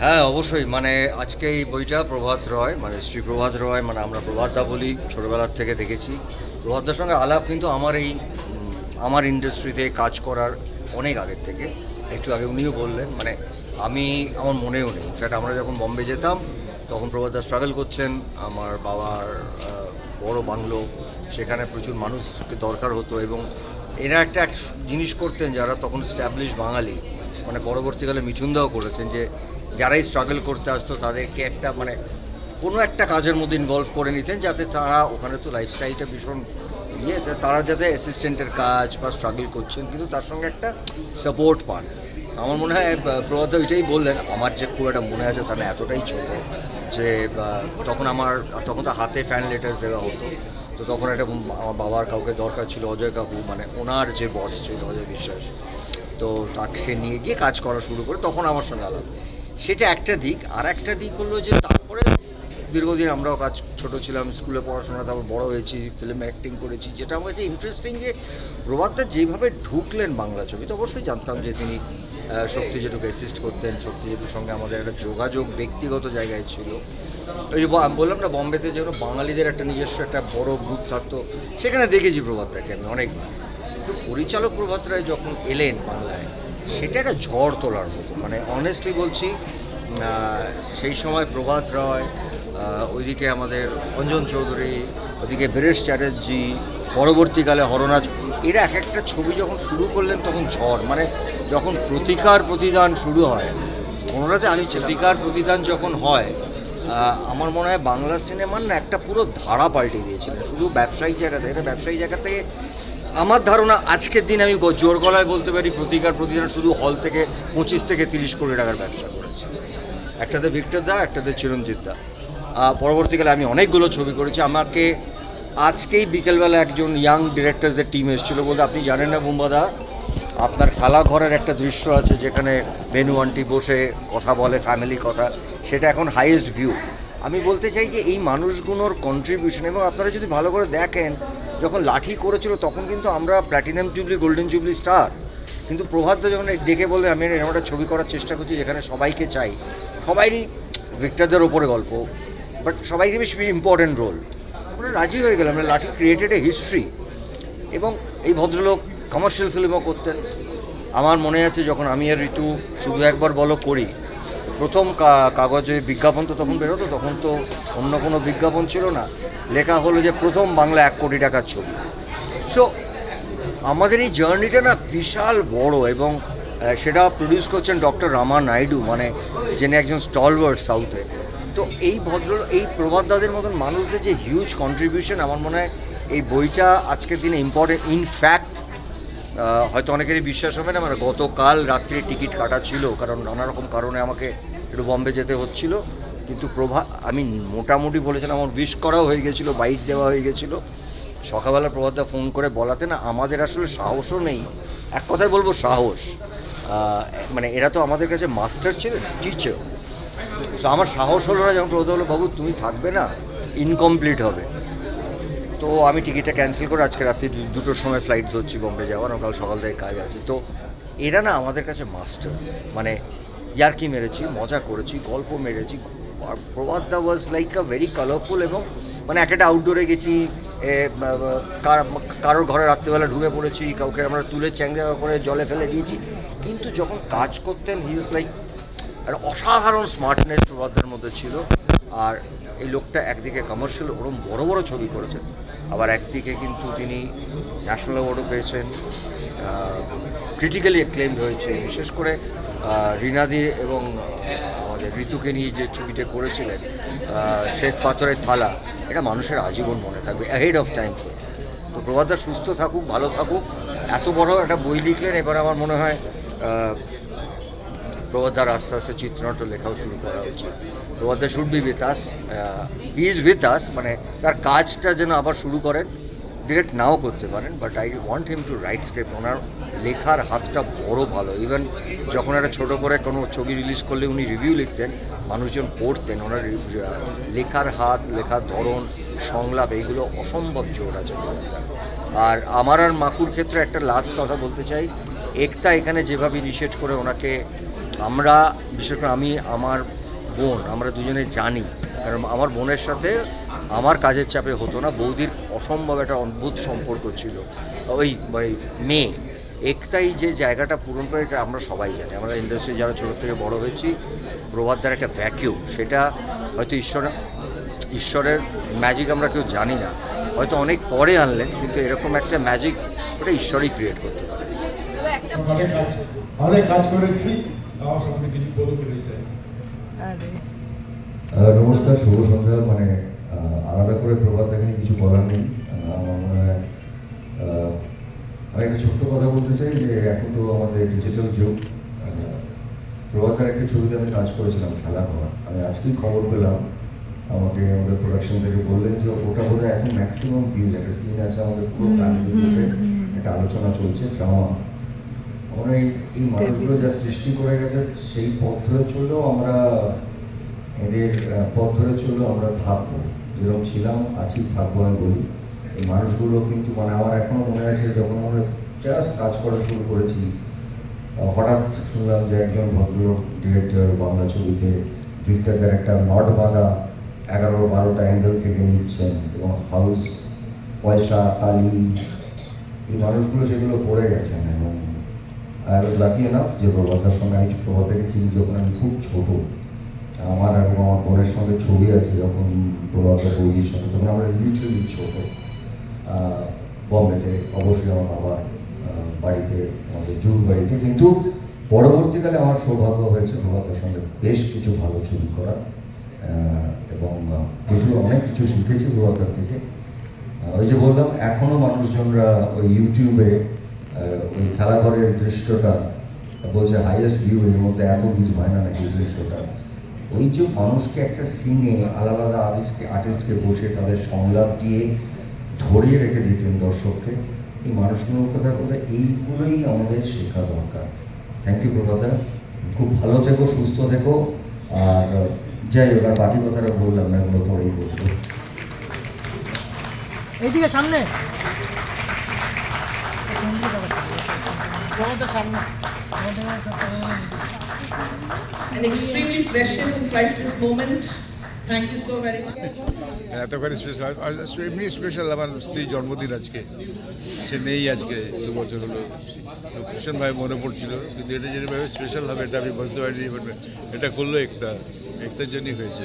হ্যাঁ অবশ্যই। মানে আজকে এই বইটা প্রভাত রয় মানে শ্রী প্রভাত রয় মানে আমরা প্রভাতদা বলি, ছোটোবেলার থেকে দেখেছি। প্রভাতদার সঙ্গে আলাপ কিন্তু আমার এই আমার ইন্ডাস্ট্রিতে কাজ করার অনেক আগের থেকে। একটু আগে উনিও বললেন মানে আমি, আমার মনেও নেই। ইনফ্যাক্ট আমরা যখন বম্বে যেতাম, তখন প্রভাতদা স্ট্রাগল করছেন। আমার বাবার বড় বাংলো, সেখানে প্রচুর মানুষকে দরকার হতো এবং এরা একটা এক জিনিস করতেন যারা তখন স্ট্যাবলিশ বাঙালি। মানে পরবর্তীকালে মিঠুনদাও করেছেন যে যারাই স্ট্রাগল করতে আসতো তাদেরকে একটা মানে কোনো একটা কাজের মধ্যে ইনভলভ করে নিতেন যাতে তারা ওখানে তো লাইফস্টাইলটা ভীষণ ইয়ে তারা যাতে অ্যাসিস্ট্যান্টের কাজ বা স্ট্রাগল করছেন, কিন্তু তার সঙ্গে একটা সাপোর্ট পান। আমার মনে হয় প্রভাত ওইটাই বললেন, আমার যে খুব একটা মনে আছে তাহলে এতটাই ছোট যে তখন আমার, তখন তো হাতে ফ্যান লেটার্স দেওয়া হতো। তো তখন একটা আমার বাবার কাউকে দরকার ছিল, অজয় কাকু মানে ওনার যে বস ছিল, অজয় বিশ্বাস তো তাকে নিয়ে গিয়ে কাজ করা শুরু করে তখন আমার সঙ্গে আলাদা সেটা একটা দিক। আর একটা দিক হলো যে তারপরে দীর্ঘদিন আমরাও কাজ ছোট ছিলাম, স্কুলে পড়াশোনা, তারপর বড় হয়েছি ফিল্মে অ্যাক্টিং করেছি। যেটা আমার কাছে ইন্টারেস্টিং যে প্রভাতদা যেভাবে ঢুকলেন বাংলা ছবিতে অবশ্যই জানতাম যে তিনি শক্তি জেঠুকে অ্যাসিস্ট করতেন। শক্তি জেঠুর সঙ্গে আমাদের একটা যোগাযোগ ব্যক্তিগত জায়গায় ছিল। ওই যে বললাম না, বম্বেতে যেন বাঙালিদের একটা নিজস্ব একটা বড় গ্রুপ থাকতো। সেখানে দেখেছি প্রভাতদাকে আমি অনেকবার। কিন্তু পরিচালক প্রভাত রায় যখন এলেন বাংলায়, সেটা একটা ঝড় তোলার মতো। মানে অনেস্টলি বলছি সেই সময় প্রভাত রায় ওইদিকে আমাদের অঞ্জন চৌধুরী ওদিকে বীরেশ চ্যাটার্জি, পরবর্তীকালে হরনাথ এরা এক একটা ছবি যখন শুরু করলেন তখন ঝড়। মানে যখন প্রতিকার প্রতিদান শুরু হয়, কোনোটাতে আমি প্রতিকার প্রতিদান যখন হয় আমার মনে হয় বাংলা সিনেমার না একটা পুরো ধারা পাল্টে দিয়েছিলেন। শুধু ব্যবসায়িক জায়গা থেকে এটা ব্যবসায়িক জায়গা থেকে আমার ধারণা আজকের দিন আমি জোর গলায় বলতে পারি প্রতিকার প্রতিদান শুধু হল থেকে পঁচিশ থেকে তিরিশ কোটি টাকার ব্যবসা করেছে। একটাতে ভিক্টর দা একটাতে চিরঞ্জিত দা। পরবর্তীকালে আমি অনেকগুলো ছবি করেছি। আমাকে আজকেই বিকেলবেলা একজন ইয়াং ডিরেক্টরসদের টিম এসেছিল বলতে, আপনি জানেন না বুম্বাদা আপনার খেলা ঘরের একটা দৃশ্য আছে যেখানে বেনু আন্টি বসে কথা বলে ফ্যামিলি কথা। সেটা এখন হাইয়েস্ট ভিউ আমি বলতে চাই যে এই মানুষগুলোর কন্ট্রিবিউশন এবং আপনারা যদি ভালো করে দেখেন যখন লাঠি করেছিল, তখন কিন্তু আমরা platinum jubilee golden jubilee star কিন্তু প্রভাতদা যখন ডেকে বলে আমি এরকম একটা ছবি করার চেষ্টা করছি যেখানে সবাইকে চাই। সবাইরই ভিক্টরদের ওপরে গল্প বাট সবাইকে বেশ ইম্পর্টেন্ট রোল আমরা রাজি হয়ে গেলাম লাঠি ক্রিয়েটেড এ হিস্ট্রি এবং এই ভদ্রলোক কমার্শিয়াল ফিল্মও করতেন। আমার মনে আছে, যখন আমি আর ঋতু শুধু একবার বলো করি প্রথম কাগজে বিজ্ঞাপন তো তখন বেরোতো, তখন তো অন্য কোনো বিজ্ঞাপন ছিল না। লেখা হলো যে প্রথম বাংলা এক কোটি টাকার ছবি। সো আমাদের এই জার্নিটা না বিশাল বড় এবং সেটা প্রডিউস করছেন ডক্টর রামা নাইডু মানে যিনি একজন স্টলওয়ার্ড সাউথে তো এই ভদ্র, এই প্রভাত দাদের মতন মানুষদের যে হিউজ কন্ট্রিবিউশন আমার মনে হয় এই বইটা আজকের দিনে ইম্পর্টেন্ট ইনফ্যাক্ট হয়তো অনেকেরই বিশ্বাস হবে না মানে গতকাল রাত্রে টিকিট কাটা ছিল, কারণ নানা রকম কারণে আমাকে একটু বম্বে যেতে হচ্ছিল। কিন্তু প্রভা, আমি মোটামুটি বলেছিলাম, আমার উইশ করাও হয়ে গেছিল বাইট দেওয়া হয়ে গেছিল। সকালবেলা প্রভাতদা ফোন করে বলাতে না, আমাদের আসলে সাহসও নেই। এক কথায় বলব সাহস। মানে এরা তো আমাদের কাছে মাস্টার ছিলেন টিচার তো আমার সাহস হলো না যখন প্রভাত বলল, বাবু, তুমি থাকবে না ইনকমপ্লিট হবে। তো আমি টিকিটটা ক্যান্সেল করে আজকে রাত্রি দুটোর সময় ফ্লাইট ধরছি বম্বে যাওয়ার কাল সকাল থেকে কাজ আছে। তো এরা না আমাদের কাছে মাস্টার মানে ইয়ার্কি মেরেছি, মজা করেছি, গল্প মেরেছি। প্রভাত দা was like a very colourful এবং মানে এক একটা আউটডোরে গেছি কারোর ঘরে রাত্রিবেলা ঢুকে পড়েছি, কাউকে আমরা তুলে চ্যাংরা করে জলে ফেলে দিয়েছি। কিন্তু যখন কাজ করতেন হি ইজ লাইক একটা অসাধারণ স্মার্টনেস প্রভাতদের মধ্যে ছিল। আর এই লোকটা একদিকে কমার্শিয়াল ওরম বড় বড় ছবি করেছেন। আবার একদিকে কিন্তু তিনি ন্যাশনাল অ্যাওয়ার্ডও পেয়েছেন ক্রিটিক্যালি ক্লেম হয়েছে। বিশেষ করে রিনাদি এবং আমাদের ঋতুকে নিয়ে যে ছবিটা করেছিলেন শ্বেত পাথরের থালা, এটা মানুষের আজীবন মনে থাকবে অ্যাহেড অফ টাইম তো প্রভাতদা সুস্থ থাকুক, ভালো থাকুক। এত বড় একটা বই লিখলেন, এবার আমার মনে হয় আহ, প্রভাদার আস্তে আস্তে চিত্রনাট্য লেখাও শুরু করা উচিত প্রভাদা should be with us he is with us মানে তার কাজটা যেন আবার শুরু করেন ডিরেক্ট নাও করতে পারেন but I want him to write script ওনার লেখার হাতটা বড় ভালো ইভেন যখন একটা ছোট করে কোনো ছবি রিলিজ করলে উনি রিভিউ লিখতেন মানুষজন পড়তেন ওনার লেখার হাত লেখার ধরন সংলাপ এইগুলো অসম্ভব জোর আছে। আর আমার আর মাকুর ক্ষেত্রে একটা লাস্ট কথা বলতে চাই একতা এখানে যেভাবে ইনিশিয়েট করে ওনাকে আমরা, বিশেষ করে আমি, আমার বোন, আমরা দুজনে জানি, কারণ আমার বোনের সাথে আমার কাজের চাপে হতো না, বৌদির অসম্ভব একটা অদ্ভুত সম্পর্ক ছিল। ওই মেয়ে, একটাই যে জায়গাটা পূরণ করে এটা আমরা সবাই জানি। আমরা ইন্ডাস্ট্রি যারা ছোটো থেকে বড় হয়েছি প্রভাতদার একটা ভ্যাকিউম সেটা হয়তো ঈশ্বর, ঈশ্বরের ম্যাজিক আমরা কেউ জানি না। হয়তো অনেক পরে আনলেন, কিন্তু এরকম একটা ম্যাজিক ওটা ঈশ্বরই ক্রিয়েট করতে পারে। অনেক কাজ করেছি। আমার সম্বন্ধে কিছু নমস্কার শুভ সন্ধ্যা। মানে আলাদা করে প্রভাত এখানে কিছু বলার নেই। আমার মনে হয় আমি একটা ছোট্ট কথা বলতে চাই যে এখন তো আমাদের ডিজিটাল যুগ। আহ, প্রভাতের একটা ছবিতে আমি কাজ করেছিলাম খেলা হওয়া আমি আজকেই খবর পেলাম। আমাকে আমাদের প্রোডাকশন থেকে বললেন যে ওটা বোধহয় এখন ম্যাক্সিমাম ভিউজ একটা সিন আছে আমাদের পুরো ফ্যামিলি একটা আলোচনা চলছে ড্রামা আমরা এই মানুষগুলো যা সৃষ্টি করে গেছে সেই পথ ধরে চললেও আমরা এদের পথ ধরে চললেও আমরা থাকব যেরকম ছিলাম আছি থাকব আমি বলি। এই মানুষগুলো কিন্তু মানে আমার এখনও মনে আছে যখন আমরা জাস্ট কাজ করা শুরু করেছি হঠাৎ শুনলাম যে একজন ভদ্রলোক ডিরেক্টর বাংলা ছবিতে ভিক্টরদের একটা নট বাঁধা এগারো বারোটা অ্যাঙ্গেল থেকে নিচ্ছেন এবং হাউস পয়সা কালি এই মানুষগুলো যেগুলো পড়ে গেছেন এবং আই ওয়াজ লাকি এনাফ যে প্রভাতার সঙ্গে আমি প্রভাতাকে চিনি যখন আমি খুব ছোট। আমার এবং আমার বোনের সঙ্গে ছবি আছে, যখন প্রভাতা বৌদির সঙ্গে, তখন আমরা লিটারেলি ছোট। বম্বেতে অবশ্যই আমার বাবার বাড়িতে, আমাদের জুর বাড়িতে। কিন্তু পরবর্তীকালে আমার সৌভাগ্য হয়েছে প্রভাতার সঙ্গে বেশ কিছু ভালো ছবি করা এবং কিছু অনেক কিছু শিখেছি প্রভাতার থেকে। ওই যে বললাম, এখনও মানুষজনরা ওই ইউটিউবে ওই খেলাঘরের দৃশ্যটা, বলছে হাইয়েস্ট ভিউ এর মধ্যে এত ভিউজ হয় না নাকি দৃশ্যটা? ওই যে মানুষকে একটা সিনে আলাদা আলাদা আর্টিস্টকে আর্টিস্টকে বসে তাদের সংলাপ দিয়ে ধরিয়ে রেখে দিতেন দর্শককে। এই মানুষগুলোর কথা কথা এইগুলোই আমাদের শেখা দরকার। থ্যাংক ইউ প্রভাদা খুব ভালো থেকো, সুস্থ থেকো। আর যাই হোক, আর বাকি কথাটা বললাম না, এগুলো পরেই বলব। এইদিকে সামনে। An extremely precious and priceless moment. Thank you so very much. এতখানি স্পেশাল এমনি স্পেশাল আমার স্ত্রী জন্মদিন আজকে। সে নেই আজকে দু বছর হলো। ভীষণভাবে মনে পড়ছিল কিন্তু এটা যেভাবে স্পেশাল হবে এটা আমি বলতে পারিনি এটা করল একটা একটার জন্যই হয়েছে।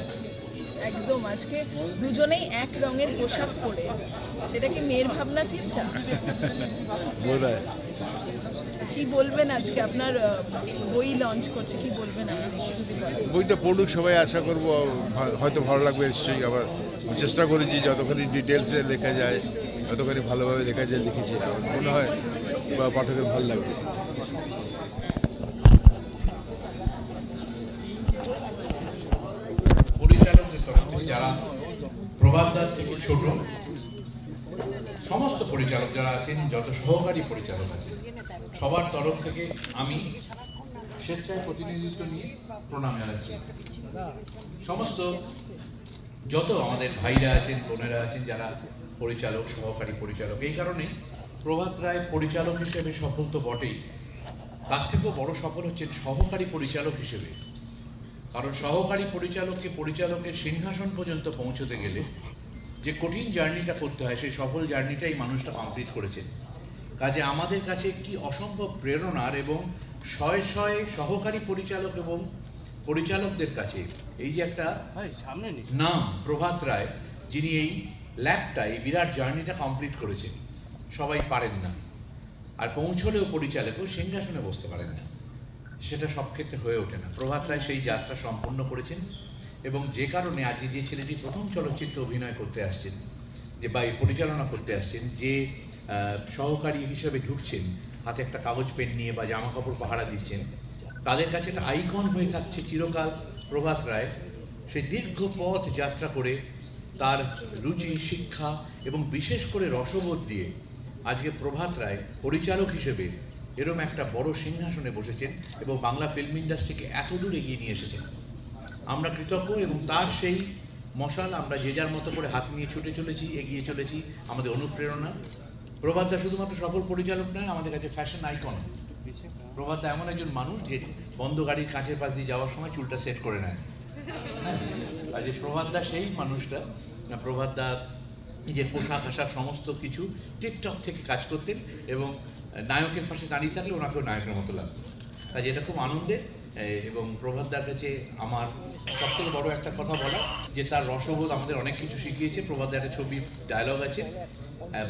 একদম আজকে দুজনেই এক রঙের পোশাক পরে। সেটা কি মেয়ের ভাবনা চিন্তা? বোধ হয়। কি বলবেন আজকে? আপনার বই লঞ্চ করছে, কি বলবেন বইটা পড়ুক সবাই, আশা করব হয়তো ভালো লাগবে, নিশ্চয়ই। আবার চেষ্টা করেছি যতখানি ডিটেলসে লেখা যায় যতখানি ভালোভাবে লেখা যায়, লিখেছি। মনে হয়, বা পাঠকের ভালো লাগবে। পরিচালক যারা আছেন, যত সহকারী পরিচালক আছেন, সবার তরফ থেকে আমি স্বেচ্ছায় প্রতিনিধিত্ব নিয়ে প্রণাম জানাচ্ছি। সমস্ত যত আমাদের ভাইরা আছেন, বোনেরা আছেন, যারা পরিচালক, সহকারী পরিচালক, এই কারণেই প্রভাত রায় পরিচালক হিসেবে সফল তো বটেই। তার থেকেও বড় সফল হচ্ছেন সহকারী পরিচালক হিসেবে। কারণ সহকারী পরিচালককে পরিচালকের সিংহাসন পর্যন্ত পৌঁছতে গেলে যে কঠিন জার্নিটা করতে হয় সেই সফল জার্নিটাই মানুষটা কমপ্লিট করেছেন কাজে আমাদের কাছে কি অসম্ভব প্রেরণার এবং শয়ে শয়ে সহকারী পরিচালক এবং পরিচালকদের কাছে এই যে একটা নাম প্রভাত রায় যিনি এই ল্যাবটা এই বিরাট জার্নিটা কমপ্লিট করেছেন সবাই পারেন না। আর পৌঁছলেও পরিচালকও সিংহাসনে বসতে পারেন না। সেটা সব ক্ষেত্রে হয়ে ওঠে না। প্রভাত রায় সেই যাত্রা সম্পন্ন করেছেন। এবং যে কারণে আজকে যে ছেলেটি প্রথম চলচ্চিত্রে অভিনয় করতে আসছেন, যে বা পরিচালনা করতে আসছেন, যে সহকারী হিসেবে ঢুকছেন, হাতে একটা কাগজ পেন নিয়ে বা জামা কাপড় পাহারা দিচ্ছেন, তাদের কাছে একটা আইকন হয়ে থাকছে চিরকাল প্রভাত রায়। সে দীর্ঘ পথ যাত্রা করে তার রুচি, শিক্ষা এবং বিশেষ করে রসবোধ দিয়ে আজকে প্রভাত রায় পরিচালক হিসেবে এরম একটা বড় সিংহাসনে বসেছেন এবং বাংলা ফিল্ম ইন্ডাস্ট্রিকে এত দূর এগিয়ে নিয়ে এসেছেন। আমরা কৃতজ্ঞ এবং তার সেই মশাল আমরা যে যার মতো করে হাত নিয়ে ছুটে চলেছি, এগিয়ে চলেছি, আমাদের অনুপ্রেরণা। প্রভাতদা শুধুমাত্র সফল পরিচালক নয়, আমাদের কাছে ফ্যাশন আইকন প্রভাতদা এমন একজন মানুষ যে বন্ধ গাড়ির কাঁচের পাশ দিয়ে যাওয়ার সময় চুলটা সেট করে নেয়। হ্যাঁ? যে প্রভাতদা সেই মানুষটা প্রভাতদা নিজের পোশাক, আশাক, সমস্ত কিছু টিকটক থেকে কাজ করতেন এবং নায়কের পাশে দাঁড়িয়ে থাকলে ওনাকেও নায়কের মতো লাগতো। কাজে এটা খুব আনন্দের এবং প্রভাতদার কাছে আমার সবথেকে বড় একটা কথা বলা যে তার রসবোধ আমাদের অনেক কিছু শিখিয়েছে। প্রভাতদার একটা ছবির ডায়লগ আছে।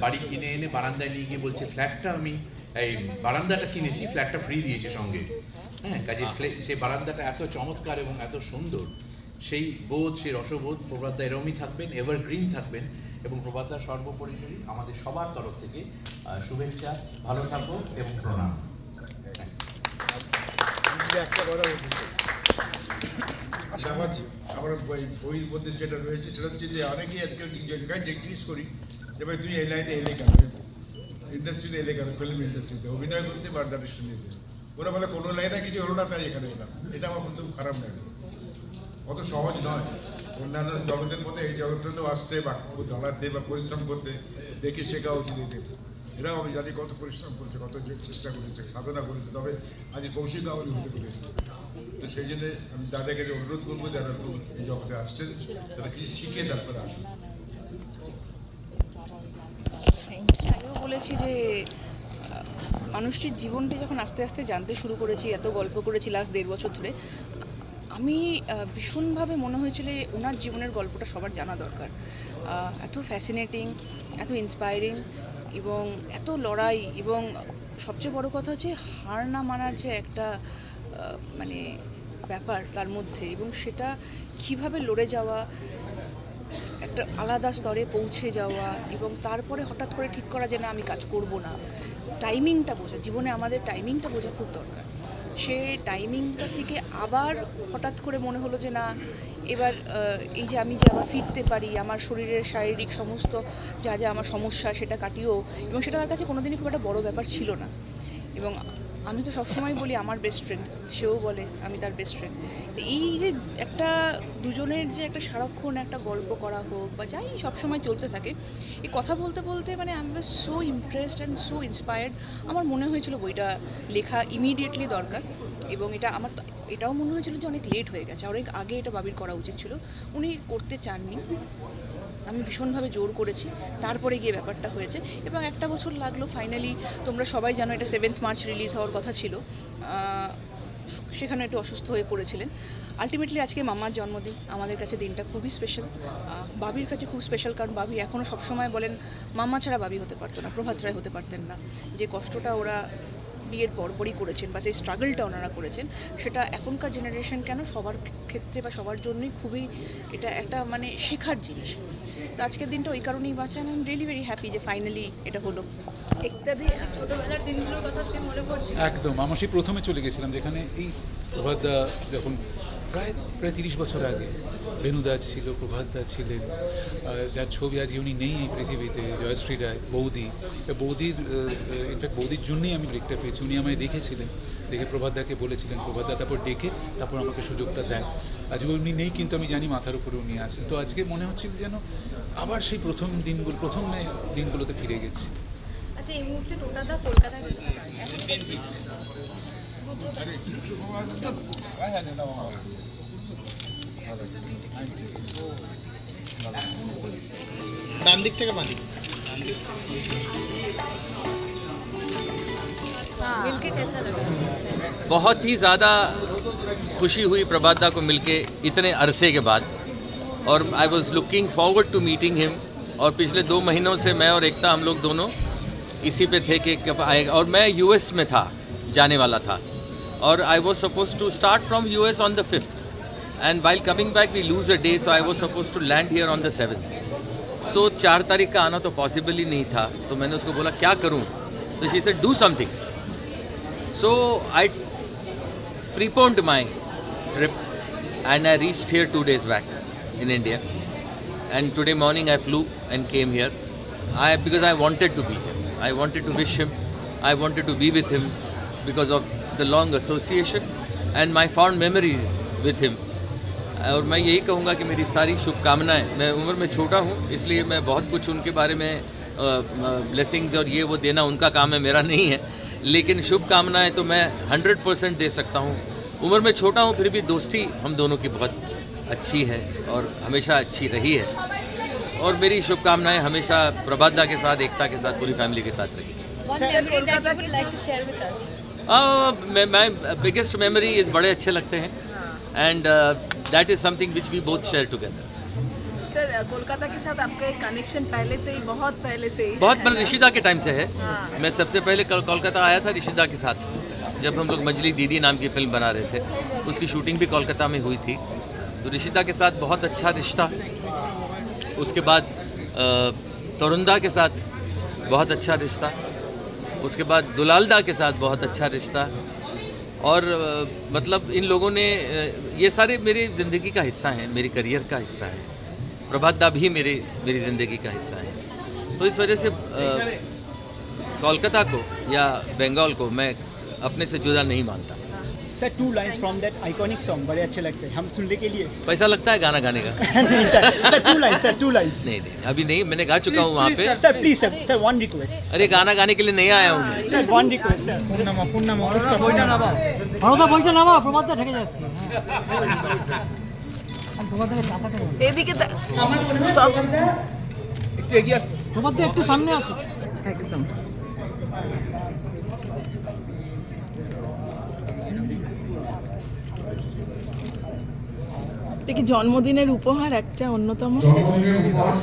বাড়ি কিনে এনে বারান্দায় নিয়ে গিয়ে বলছে ফ্ল্যাটটা আমি এই বারান্দাটা কিনেছি ফ্ল্যাটটা ফ্রি দিয়েছে সঙ্গে। হ্যাঁ কাজে সেই বারান্দাটা এত চমৎকার এবং এত সুন্দর। সেই বোধ সেই রসবোধ প্রভাতদা এরমই থাকবেন এভারগ্রিন থাকবেন এবং প্রভাতদা সর্বোপরি আমাদের সবার তরফ থেকে শুভেচ্ছা ভালো থাকো এবং প্রণাম। বলতে মধ্যে সেটা রয়েছে, সেটা হচ্ছে যে অনেকেই জিজ্ঞেস করি তুই এই লাইনে এলে ইন্ডাস্ট্রিতে এলে ফিল্ম ইন্ডাস্ট্রিতে। অভিনয় করতে ওরা বলে, কোনো লাইনে কিছু হলো না, তাই এখানে এটা আমার খারাপ লাগে। অত সহজ নয়। অন্যান্য জগতের মধ্যে এই জগৎটাতেও আসতে বা দাঁড়াতে বা পরিশ্রম করতে, দেখে শেখা উচিত এরাও আমি জানি কত পরিশ্রম করেছে, কত চেষ্টা করেছে, সাধনা করেছে, তবে আজ কৌশিক গাওয়ালি হতে পেরেছে তো সেই জন্য আমি তাদের কাছে অনুরোধ করব যারা নতুন এই জগতে আসছেন, তারা কি শিখে তারপরে আসুন। আগেও বলেছি যে মানুষটির জীবনটি যখন আস্তে আস্তে জানতে শুরু করেছি, এত গল্প করেছি লাস্ট দেড় বছর ধরে, আমি ভীষণভাবে মনে হয়েছিল যে ওনার জীবনের গল্পটা সবার জানা দরকার। এত ফ্যাসিনেটিং এত ইন্সপায়ারিং এবং এত লড়াই এবং সবচেয়ে বড় কথা হচ্ছে হার না মানার যে একটা মানে ব্যাপার তার মধ্যে এবং সেটা কীভাবে লড়ে যাওয়া, একটা আলাদা স্তরে পৌঁছে যাওয়া এবং তারপরে হঠাৎ করে ঠিক করা যে না আমি কাজ করব না। টাইমিংটা বোঝা, জীবনে আমাদের টাইমিংটা বোঝা খুব দরকার। সে টাইমিংটা থেকে আবার হঠাৎ করে মনে হলো যে না, এবার এই যে আমি যে আবার ফিরতে পারি, আমার শরীরের শারীরিক সমস্ত যা যা আমার সমস্যা সেটা কাটিয়েও, এবং সেটা তার কাছে কোনোদিনই খুব একটা বড় ব্যাপার ছিল না। এবং আমি তো সবসময় বলি আমার বেস্ট ফ্রেন্ড সেও বলে আমি তার বেস্ট ফ্রেন্ড এই যে একটা দুজনের যে একটা সারাক্ষণ একটা গল্প করা হোক বা যাই সবসময় চলতে থাকে, এই কথা বলতে বলতে মানে আমি so impressed and so inspired আমার মনে হয়েছিল বইটা লেখা ইমিডিয়েটলি দরকার এবং এটা আমার এটাও মনে হয়েছিল যে অনেক লেট হয়ে গেছে। অনেক আগে এটা বাবির করা উচিত ছিল। উনি করতে চাননি। আমি ভীষণভাবে জোর করেছি। তারপরে গিয়ে ব্যাপারটা হয়েছে এবং একটা বছর লাগল ফাইনালি তোমরা সবাই জানো এটা সেভেন্থ মার্চ রিলিজ হওয়ার কথা ছিল। সেখানে একটু অসুস্থ হয়ে পড়েছিলেন। আলটিমেটলি আজকে মামার জন্মদিন, আমাদের কাছে দিনটা খুবই স্পেশাল বাবির কাছে খুব স্পেশাল কারণ বাবি এখনও সবসময় বলেন, মামা ছাড়া বাবি হতে পারতো না, প্রভাত রায় হতে পারতেন না। যে কষ্টটা ওরা বিয়ের পরপরই করেছেন বা সেই স্ট্রাগলটা ওনারা করেছেন সেটা এখনকার জেনারেশন কেন সবার ক্ষেত্রে বা সবার জন্যই খুবই এটা একটা মানে শেখার জিনিস। তো আজকের দিনটা ওই কারণেই বাঁচান। I am really very happy যে ফাইনালি এটা হলো। ইত্যাদি ছোটবেলার দিনগুলোর কথা সে মনে পড়ছে একদম। আমার সেই প্রথমে চলে গেছিলাম যেখানে এই যখন প্রায় প্রায় তিরিশ বছর আগে বেনুদা ছিল প্রভাতদা ছিলেন যার ছবি আজ উনি নেই এই পৃথিবীতে জয়শ্রী রায় বৌদি বৌদির ইনফ্যাক্ট বৌদির জন্যই আমি ব্রেকটা পেয়েছি উনি আমায় দেখেছিলেন দেখে প্রভাতদাকে বলেছিলেন প্রভাতদা তারপর ডেকে তারপর আমাকে সুযোগটা দেন আজ উনি নেই কিন্তু আমি জানি মাথার উপরে উনি আছেন তো আজকে মনে হচ্ছিল যেন আবার সেই প্রথম দিনগুলো প্রথম দিনগুলোতে ফিরে গেছি আচ্ছা এই মুহূর্তে টোটাদা কলকাতায় ব্যস্ত ডান দিক থেকে বাঁ দিক मिलके कैसा लगा बहुत ही ज़्यादा खुशी हुई प्रभादा को मिलके इतने अरसे के बाद और I was looking forward to meeting him और पिछले दो महीनों से मैं और एकता हम लोग दोनों इसी पे थे कि कब आएगा और मैं यूएस में था जाने वाला था और I was suppose to start from US on the fifth And while coming back we lose a day so I was suppose to land here on the seventh तो चार तारीख का आना तो पॉसिबल ही नहीं था तो मैंने उसको बोला क्या करूँ तो she say do something So I preponed my trip and I reached here two days back in India. And today morning I flew and came here. I because I wanted to be here. I wanted to wish him. I wanted to be with him because of the long association and my fond memories with him. और मैं यही कहूँगा कि मेरी सारी शुभकामनाएँ। मैं उम्र में छोटा हूँ इसलिए मैं बहुत कुछ उनके बारे में ब्लेसिंग्स और ये वो देना उनका काम है मेरा नहीं है। लेकिन शुभकामनाएँ तो मैं हंड्रेड परसेंट दे सकता हूँ। उम्र में छोटा हूँ फिर भी दोस्ती हम दोनों की बहुत अच्छी है और हमेशा अच्छी रही है। और मेरी शुभकामनाएँ हमेशा प्रभादा के साथ एकता के साथ पूरी फैमिली के साथ रही। Like. My biggest memory is बड़े अच्छे लगते हैं। And that is something which we both share together sir Kolkata के साथ आपका एक कनेक्शन पहले से ही बहुत पहले से ही बहुत मतलब? ऋषिदा के टाइम से है। हाँ। मैं सबसे पहले कल कोलकाता आया था ऋषिदा के साथ जब हम लोग मजली दीदी नाम की फ़िल्म बना रहे थे। उसकी शूटिंग भी कोलकाता में हुई थी। तो ऋषिदा के साथ बहुत अच्छा रिश्ता। उसके बाद तरुंदा के साथ बहुत अच्छा रिश्ता। उसके बाद दुलालदा के साथ बहुत अच्छा रिश्ता। और मतलब इन लोगों ने ये सारे मेरी ज़िंदगी का हिस्सा हैं मेरी करियर का हिस्सा है। प्रभात दा भी मेरे मेरी ज़िंदगी का हिस्सा है। तो इस वजह से कोलकाता को या बंगाल को मैं अपने से जुदा नहीं मानता। sir two lines from that iconic song बड़े अच्छे लगते हैं हम सुनने के लिए पैसा लगता है गाना गाने का नहीं sir sir two lines sir two lines नहीं नहीं अभी नहीं मैंने गा चुका हूँ वहाँ पे sir please sir sir one request अरे गाना गाने के लिए नहीं आया हूँ मैं স্যার ওয়ান রিকোয়েস্ট স্যার পূর্ণামা পূর্ণামা বইটা নামা ভারদা বইটা নামা প্রভাতটা ঠেকে যাচ্ছি প্রভাতদাকে চাকাতে এদিকে তা- একটু এগিয়ে আসতে প্রভাতদা একটু সামনে আসো একদম এটা কি জন্মদিনের উপহার একটা অন্যতম জন্মদিনের উপহার